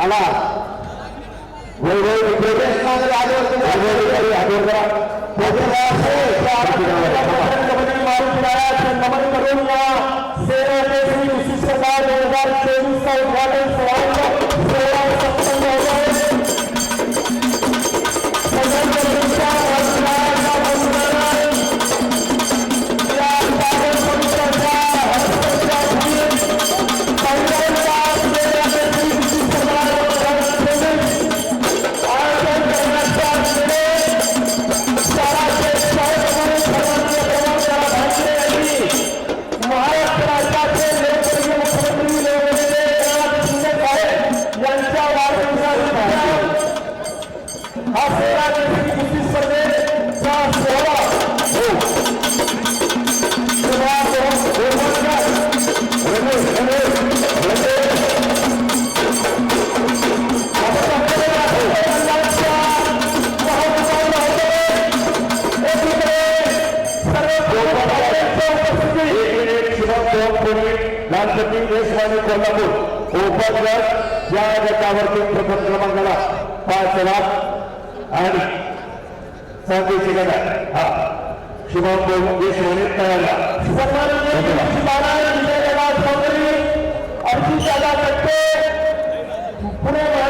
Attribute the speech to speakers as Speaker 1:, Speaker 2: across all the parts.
Speaker 1: आला. वैभव प्रदेशमध्ये आले
Speaker 2: नमन करून या सेवादेवी विशिष्ट दोन हजार चोवीसचा उद्घाटन सोहळा सेवा
Speaker 1: गणपती देशवाणी कोल्हापूर उपाध्यक्ष या गटावरती प्रथम क्रमांकाला पाच लाख आणि सांगलीची गटा हा शुभम देशवाणी तयार
Speaker 2: पुणे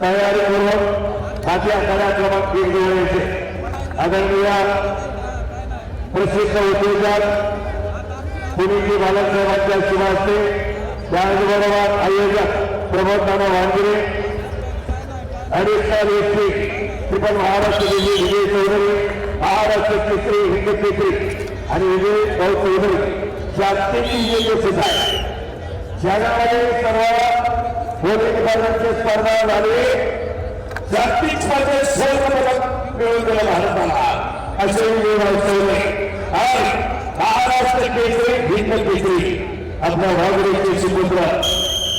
Speaker 1: तयारी आपल्या माझ्या आखाड्या क्रमांक एक जवळ आदरणीय प्रसिद्ध उद्योजक पुणेजी बालसाहेबांच्या शुभास्ते त्याचबरोबर आयोजक प्रमोद नाना वांगिरे अडीचशा व्यक्ती त्रिपल महाराष्ट्र दिल्ली विजय चौधरी महाराष्ट्र केसरी हिंद केसरी आणि विजय भाऊ चौधरी जागतिक विजय सुद्धा जगामध्ये सर्व पोलीस स्पर्धांची स्पर्धा झाली. जागतिक स्पर्धेत स्वर्ण पदक मिळवून दिलं भारताला असे विजय भाऊ आणि महाराष्ट्र केसरी हिंद केसरी. आपल्या भागवतीचे सुपुत्र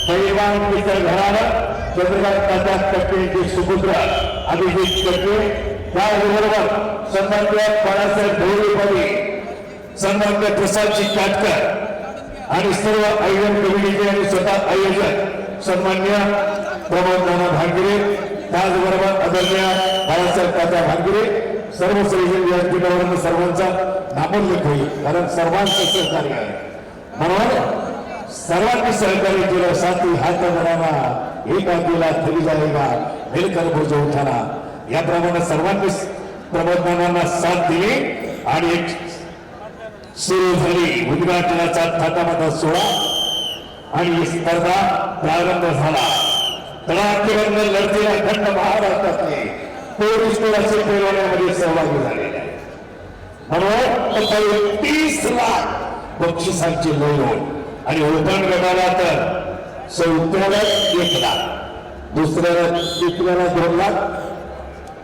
Speaker 1: पैलवान मित्र घराणं चंद्रकांत प्रसाद टक्केचे सुपुत्र अभिजित टक्के त्याचबरोबर सन्मान्य बाळासाहेब भोईपदी सन्मान्य प्रसादजी काटकर आणि सर्व आयोजन कमिटीचे आणि स्वतः आयोजक सन्मान्य प्रमोद नाना भांगिरे त्याचबरोबर आदरणीय बाळासाहेब तात्या भांगिरे सर्व संयोजन व्यासपीठावरून सर्वांचा नामोल्लेख होईल. कारण सर्वांचं सहकार्य आहे. म्हणून सर्वांनी सहकार्य केलं साथी हात बनाना एक दिला थरी जाएगा मिलकर बोझ उठाना याप्रमाणे सर्वांनी प्रबोधनांना साथ दिली आणि एक सुरू झाली. उद्घाटनाचा थाटामाटा सोहळा. आणि ही स्पर्धा प्रारंभ झाला. तळाकेबंद लढतीला खंड महाराष्ट्रातले पोलीस कोणाचे पेरवण्यामध्ये सहभागी झालेले आहे म्हणून तीस लाख बक्षिसांची नोंद आणि ओपन गटाला तर चौथ्याला एक लाख दुसऱ्याला तिसऱ्याला दोन लाख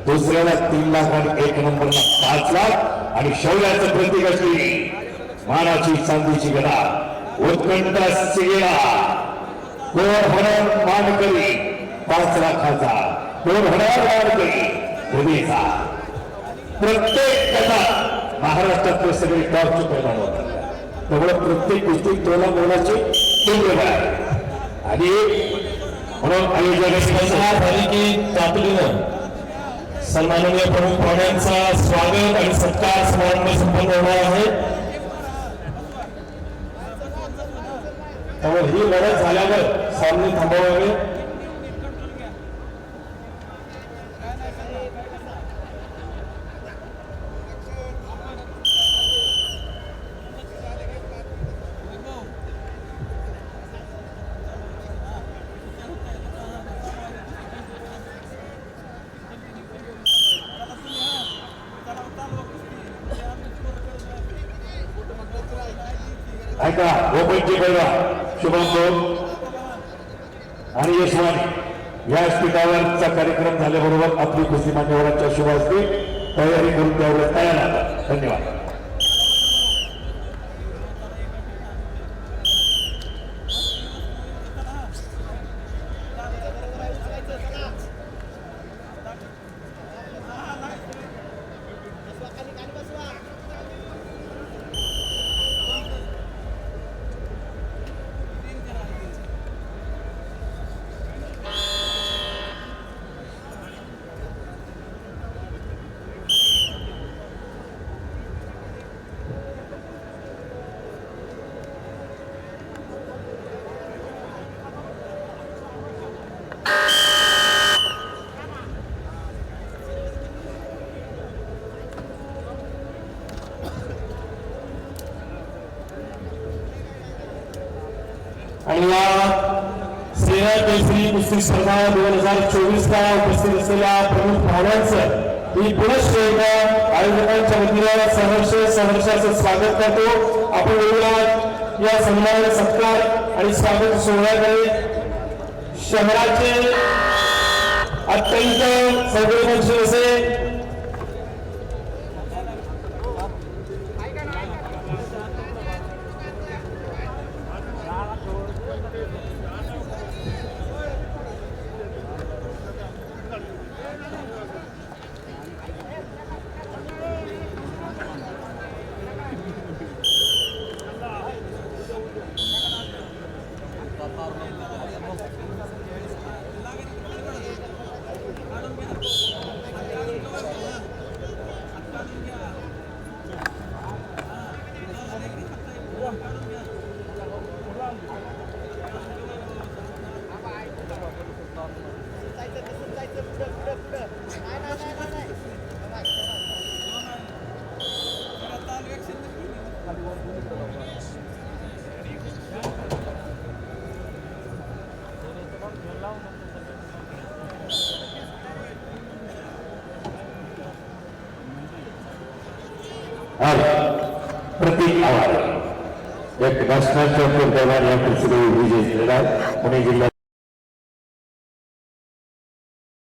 Speaker 1: दुसऱ्याला तीन लाख आणि एक नंबरला पाच लाख. आणि शौर्याचं प्रतीक असलेली मानाची चांदीची गडा उत्कंठ सिगेला कोण होणार मानकरी पाच लाखाचा कोण होणार मानकरी भूमीचा प्रत्येक कथा महाराष्ट्रातले सगळे टॉपचे परिणाम होतात. त्यामुळे प्रत्येक गोष्टी तोला बोलाचे केंद्र आहे आणि म्हणून आयोजक
Speaker 3: स्पर्धा झाली की तातडीनं सन्माननीय प्रमुख पाहुण्यांचा स्वागत आणि सत्कार समारंभ संपन्न होणार आहे. त्यामुळे ही लढत झाल्यावर सामने थांबवावे.
Speaker 1: ऐका हो गोपनजी पहिला शुभम आणि यशवानी या कार्यक्रम झाल्याबरोबर आपली खुशी मान्यवरांच्या शुभ असते तयारी करून त्यावेळेस तयार आता धन्यवाद
Speaker 3: आणि या श्री केसरी कुस्ती स्पर्धा दोन हजार चोवीस ला उपस्थित असलेल्या प्रमुख पाहुण्यांचं मी पुनश्च एकदा आयोजकांच्या वतीनं सहर्ष सहर्षाचं स्वागत करतो. आपण वेळेला या सन्मान सत्कार आणि स्वागत सोहळ्याकडे. शहराचे अत्यंत संवेदनशील असे
Speaker 1: आणि प्रतीक आव्हाड एक नॅशनल चॅम्पियन करणार या कुस्ती विजय झालेला आहे पुणे जिल्हा